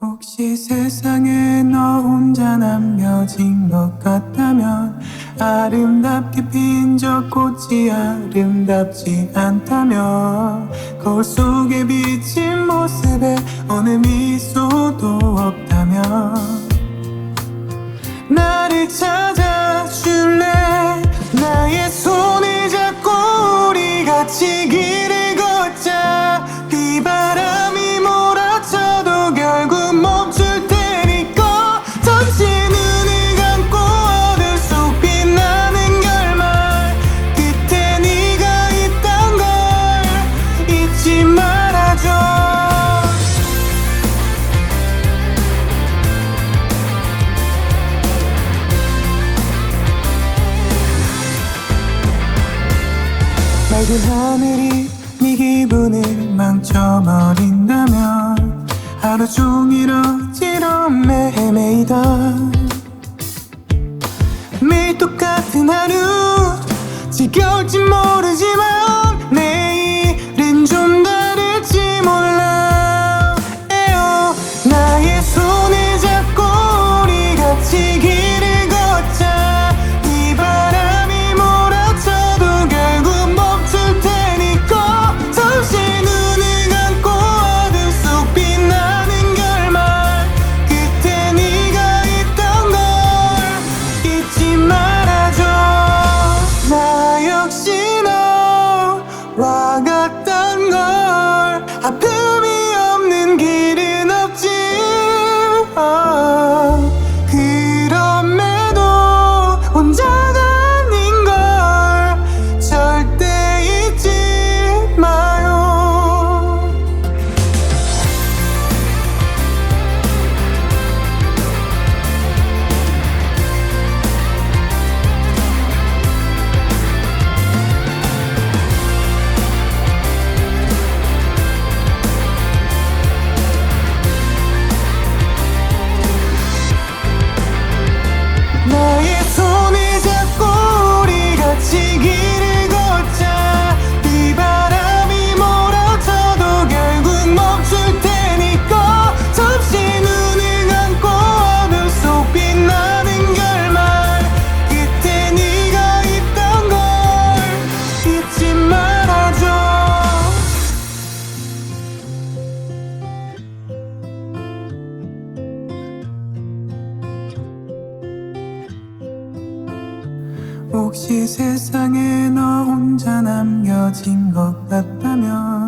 혹시 세상에 너 혼자 남겨진 것 같다면 아름답게 핀 저 꽃이 아름답지 않다면 거울 속에 비친 모습에 어느 미소 만약에 하늘이 네 기분을 망쳐버린다면 하루 종일 어지럼해 헤매이다. 매일 똑같은 하루 지겨울지 혼자 혹시 세상에 너 혼자 남겨진 것 같다면